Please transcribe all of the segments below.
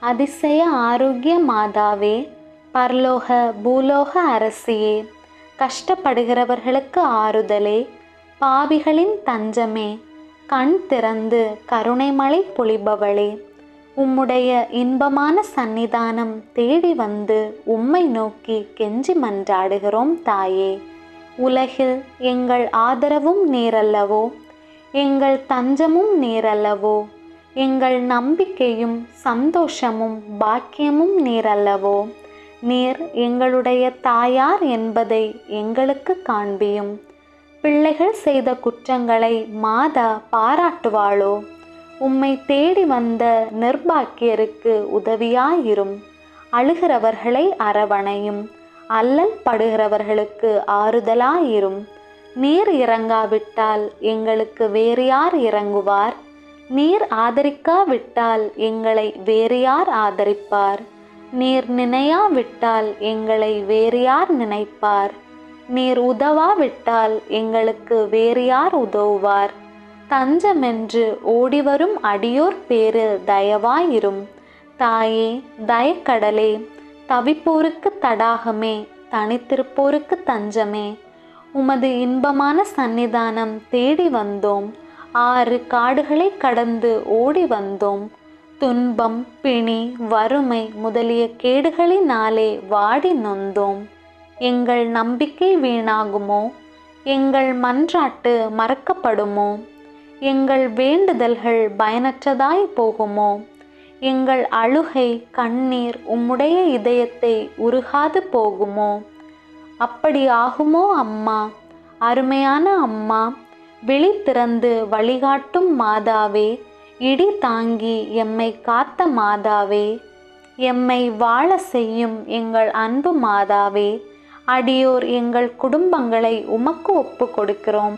அதிசய ஆரோக்கிய மாதாவே பரலோக பூலோக அரசியே கஷ்டப்படுகிறவர்களுக்கு ஆறுதலே. பாவிகளின் தஞ்சமே கண் திறந்து கருணைமலை பொழிபவளே. உம்முடைய இன்பமான சந்நிதானம் தேடி வந்து உம்மை நோக்கி கெஞ்சி மன்றாடுகிறோம் தாயே. உலகில் எங்கள் ஆதரவும் நீரல்லவோ எங்கள் தஞ்சமும் நீரல்லவோ எங்கள் நம்பிக்கையும் சந்தோஷமும் பாக்கியமும் நீரல்லவோ? நீர் எங்களுடைய தாயார் என்பதை எங்களுக்கு காண்பியும். பிள்ளைகள் செய்த குற்றங்களை மாதா பாராட்டுவாளோ? உம்மை தேடி வந்த நிர்பாக்கியருக்கு உதவியாயிரும். அழுகிறவர்களை அரவணையும். அல்லல் படுகிறவர்களுக்கு ஆறுதலாயிரும். நீர் இறங்காவிட்டால் எங்களுக்கு வேறு யார் இறங்குவார்? நீர் ஆதரிக்காவிட்டால் எங்களை வேறு யார் ஆதரிப்பார்? நீர் நினையாவிட்டால் எங்களை வேறு யார் நினைப்பார்? நீர் உதவாவிட்டால் எங்களுக்கு வேறு யார் உதவுவார்? தஞ்சமென்று ஓடிவரும் அடியோர் பேரு தயவாயிரும். தாயே தயக்கடலே தவிப்போருக்கு தடாகமே தனித்திருப்போருக்கு தஞ்சமே. உமது இன்பமான சன்னிதானம் தேடி வந்தோம். ஆறு காடுகளை கடந்து ஓடி வந்தோம். துன்பம் பிணி வறுமை முதலிய கேடுகளினாலே வாடி நொந்தோம். எங்கள் நம்பிக்கை வீணாகுமோ? எங்கள் மன்றாட்டு மறக்கப்படுமோ? எங்கள் வேண்டுதல்கள் பயனற்றதாய் போகுமோ? எங்கள் அழுகை கண்ணீர் உம்முடைய இதயத்தை உருகாது போகுமோ? அப்படி ஆகுமோ அம்மா? அருமையான அம்மா விழி திறந்து வழிகாட்டும் மாதாவே இடி தாங்கி எம்மை காத்த மாதாவே எம்மை வாழ செய்யும் எங்கள் அன்பு மாதாவே அடியோர் எங்கள் குடும்பங்களை உமக்கு ஒப்பு கொடுக்கிறோம்.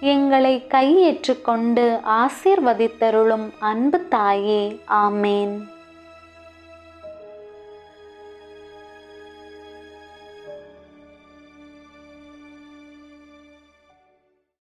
எங்களை கையேற்றுக்கொண்டு ஆசீர்வதித்தருளும் அன்பு தாயே. ஆமேன்.